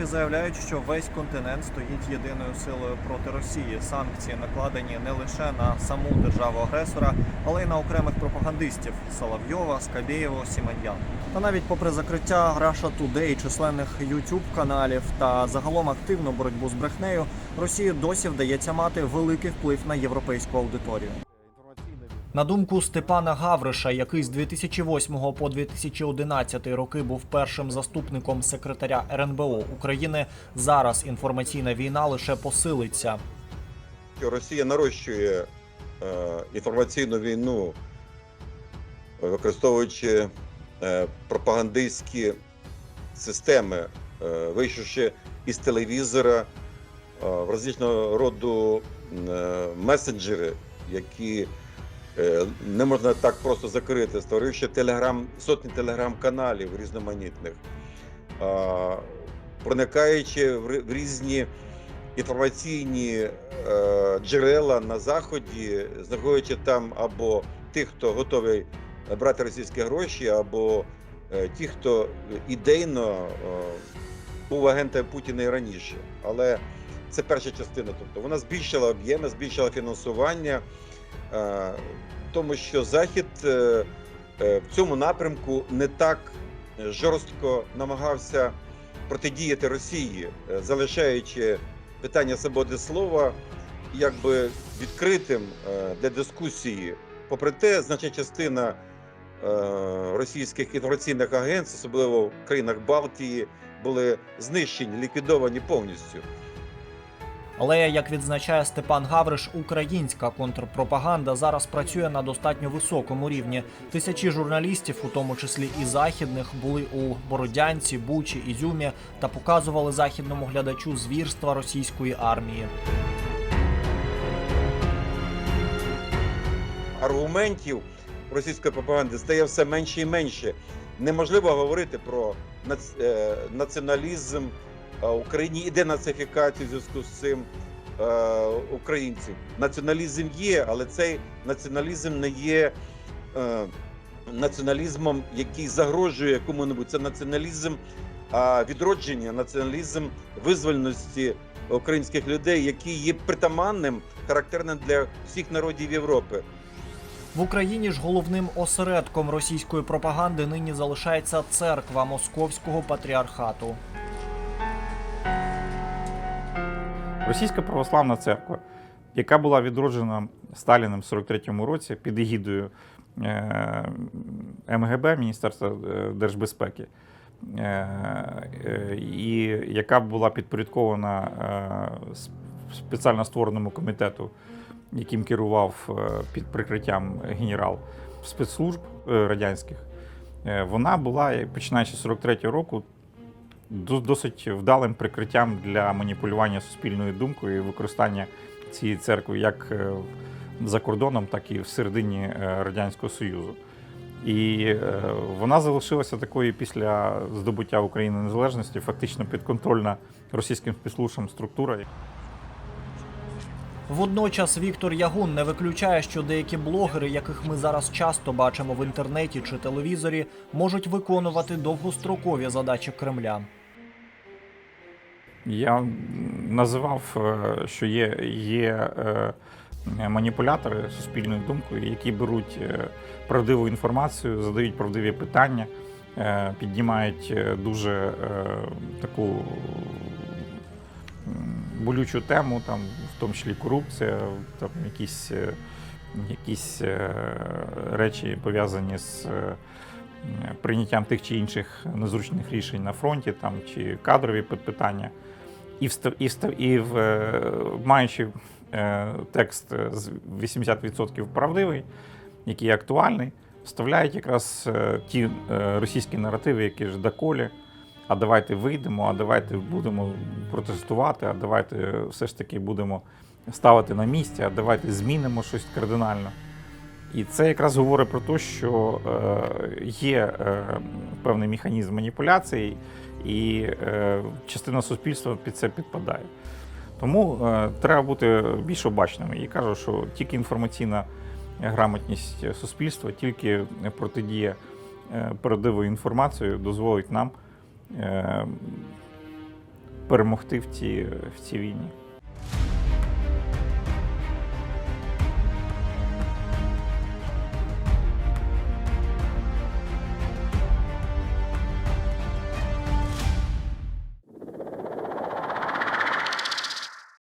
Європі заявляють, що весь континент стоїть єдиною силою проти Росії. Санкції накладені не лише на саму державу-агресора, але й на окремих пропагандистів Соловйова, Скабєєву, Сіманьян. Та навіть попри закриття Russia Today, численних youtube каналів та загалом активну боротьбу з брехнею, Росії досі вдається мати великий вплив на європейську аудиторію. На думку Степана Гавриша, який з 2008 по 2011 роки був першим заступником секретаря РНБО України, зараз інформаційна війна лише посилиться. Росія нарощує е, інформаційну війну, використовуючи е, пропагандистські системи, е, вийшовши із телевізора в розличного роду месенджери, які не можна так просто закрити, створивши телеграм, сотні телеграм-каналів різноманітних, е, проникаючи в різні інформаційні е, джерела на заході, знаходячи там або тих, хто готовий брати російські гроші, або е, ті, хто ідейно е, був агентом Путіна і раніше. Але це перша частина. Тобто вона збільшила об'єми, збільшила фінансування, е, тому що Захід е, е, в цьому напрямку не так жорстко намагався протидіяти Росії, е, залишаючи питання свободи слова якби відкритим е, для дискусії. Попри те, значна частина е, російських інформаційних агентств, особливо в країнах Балтії, були знищені, ліквідовані повністю. Але як відзначає Степан Гавриш, українська контрпропаганда зараз працює на достатньо високому рівні. Тисячі журналістів, у тому числі і західних, були у Бородянці, Бучі, Ізюмі та показували західному глядачу звірства російської армії. аргументів російської пропаганди стає все менше і менше. Неможливо говорити про е, націоналізм Україні і денацифікацію в зв'язку з цим е, українців. Націоналізм є, але цей націоналізм не є е, націоналізмом, який загрожує кому-небудь. Це націоналізм відродження, націоналізм визвольності українських людей, який є притаманним, характерним для всіх народів Європи. В Україні ж головним осередком російської пропаганди нині залишається церква Московського патріархату. Російська православна церква, яка була відроджена Сталіним в 43-му році під егідою е, МГБ Міністерства е, держбезпеки, е, і яка була підпорядкована спеціально створеному комітету, яким керував під прикриттям генерал спецслужб радянських, вона була, починаючи з 43-го року, досить вдалим прикриттям для маніпулювання суспільною думкою і використання цієї церкви як е, за кордоном, так і всередині е, Радянського Союзу. І е, вона залишилася такою після здобуття України незалежності, фактично підконтрольна російським спецслужбам структура. Водночас Віктор Ягун не виключає, що деякі блогери, яких ми зараз часто бачимо в інтернеті чи телевізорі, можуть виконувати довгострокові задачі Кремля. Я називав, е, що є, є е, маніпулятори суспільною думкою, які беруть е, правдиву інформацію, задають правдиві питання, піднімають дуже таку болючу тему, там, в тому числі корупція, там якісь, якісь речі пов'язані з. Прийняттям тих чи інших незручних рішень на фронті, там чи кадрові питання, і встав, і встав, і в, е, маючи е, текст е, з 80% правдивий, який актуальний, вставляють якраз ті російські наративи, які ж доколі. А давайте вийдемо, а давайте будемо протестувати, а давайте все ж таки будемо ставити на місці, а давайте змінимо щось кардинально. І це якраз говорить про те, що е, є е, певний механізм маніпуляцій, і е, частина суспільства під це підпадає. Тому треба бути більш обачними. І кажу, що тільки інформаційна грамотність суспільства, тільки протидія правдивою інформацією дозволить нам перемогти в цій, в цій війні.